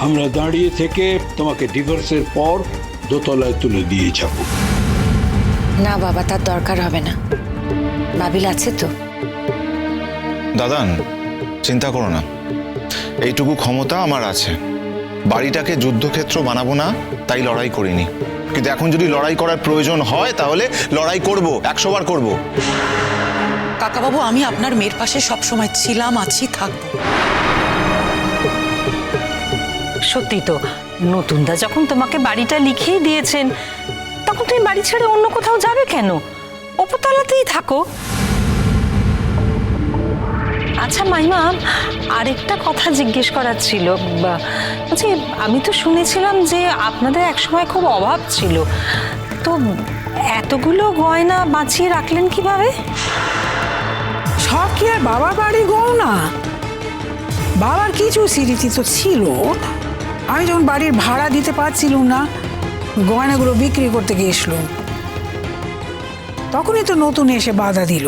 আমরা দাঁড়িয়ে থেকে তোমাকে ডিভোর্সের পর দোতলায় তুলে দিয়ে যাব। না বাবা তার দরকার হবে না। বাবিল আছে তো? দাদান চিন্তা করো না। এইটুকু ক্ষমতা আমার আছে। বাড়িটাকে যুদ্ধক্ষেত্র বানাবো না তাই লড়াই করিনি। কিন্তু এখন যদি লড়াই করার প্রয়োজন হয় তাহলে লড়াই করব একশো বার করব। কাকাবাবু আমি আপনার মেয়ের পাশে সবসময় ছিলাম আছি থাকব। সত্যি তো, নতুনদা যখন তোমাকে বাড়িটা লিখেই দিয়েছেন, তখন তুমি বাড়ি ছেড়ে অন্য কোথাও যাবে কেন? উপরতলাতেই থাকো। আচ্ছা মাইমা, আরেকটা কথা জিজ্ঞেস করার ছিল বলছি আমি তো শুনেছিলাম যে আপনাদের একসময় খুব অভাব ছিল। তো এতগুলো গয়না বাঁচিয়ে রাখলেন কীভাবে? সব কি আর বাড়ি গহনা বাবার কিছু স্মৃতি তো ছিল। আমি যখন বাড়ির ভাড়া দিতে পারছিলাম না। গয়নাগুলো বিক্রি করতে গিয়েছিলাম। তখনই তো নতুন এসে বাধা দিল।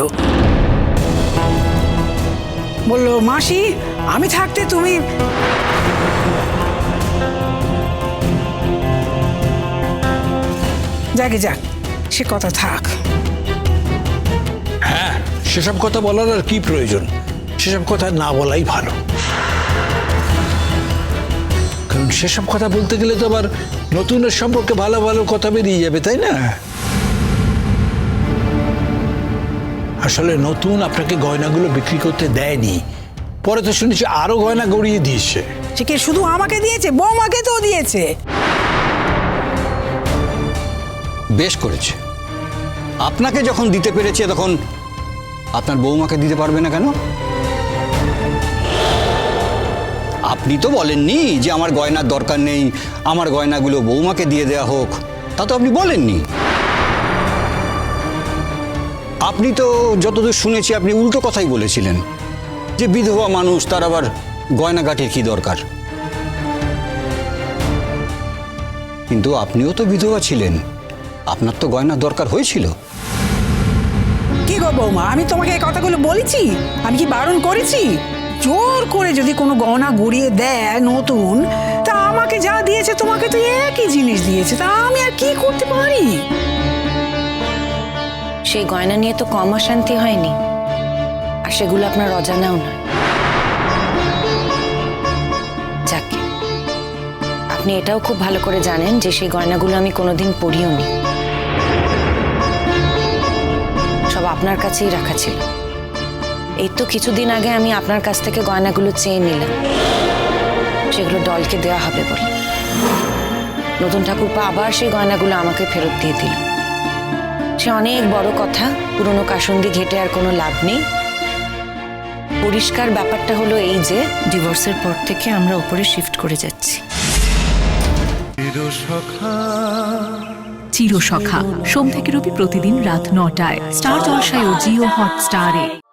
বলল, মাসি, আমি থাকতে তুমি যাকে যাক, সে কথা থাক। হ্যাঁ সেসব কথা বলার আর কি প্রয়োজন? সেসব কথা না বলাই ভালো। কারণ সেসব কথা বলতে গেলে তো আবার নতুনের সম্পর্কে ভালো ভালো কথা বেরিয়ে যাবে তাই না? আসলে নতুন আপনাকে গয়নাগুলো বিক্রি করতে দেয়নি। পরে তো শুনেছি আরও গয়না গড়িয়ে দিয়েছে। সে কি শুধু আমাকে দিয়েছে? বৌমাকে তো দিয়েছে। বেশ করেছে। আপনাকে যখন দিতে পেরেছে তখন আপনার বৌমাকে দিতে পারবে না কেন? আপনি তো বলেননি যে আমার গয়নার দরকার নেই, আমার গয়নাগুলো বৌমাকে দিয়ে দেয়া হোক। তা তো আপনি বলেননি। আপনি তো যতদূর শুনেছি আপনি উল্টো কথাই বলেছিলেন যে বিধবা মানুষ, তার আবার গয়নাগাটির কি দরকার? কিন্তু আপনিও তো বিধবা ছিলেন। আপনার তো গয়নার দরকার হয়েছিল। কি গো বৌমা, আমি তোমাকে এই কথাগুলো বলেছি? আমি কি বারণ করেছি? জোর করে যদি কোনো গহনা গড়িয়ে দেয় নতুন, তা আমাকে যা দিয়েছে তোমাকে তো একই জিনিস দিয়েছে, তা আমি আর কি করতে পারি? সেই গয়না নিয়ে তো কম অশান্তি হয়নি, আর সেগুলো আপনার অজানাও নয়। যাকে, আপনি এটাও খুব ভালো করে জানেন যে সেই গয়নাগুলো আমি কোনোদিন পরিও নি। সব আপনার কাছেই রাখা ছিল। এই তো কিছুদিন আগে আমি আপনার কাছ থেকে গয়নাগুলো চেয়ে নিলাম। সেগুলো দলকে দেওয়া হবে বলে। নতুন ঠাকুরপা আবার সেই গয়নাগুলো আমাকে ফেরত দিয়ে দিল। সে অনেক বড় কথা পুরনো কাসন্দি ঘেটে আর কোনো লাভ নেই। পরিষ্কার ব্যাপারটা হলো এই যে ডিভোর্সের পর থেকে আমরা উপরে শিফট করে যাচ্ছি। চিরসখা। সোম থেকে রবি প্রতিদিন রাত নটায়। স্টার জলসায় ও জিও হটস্টারে।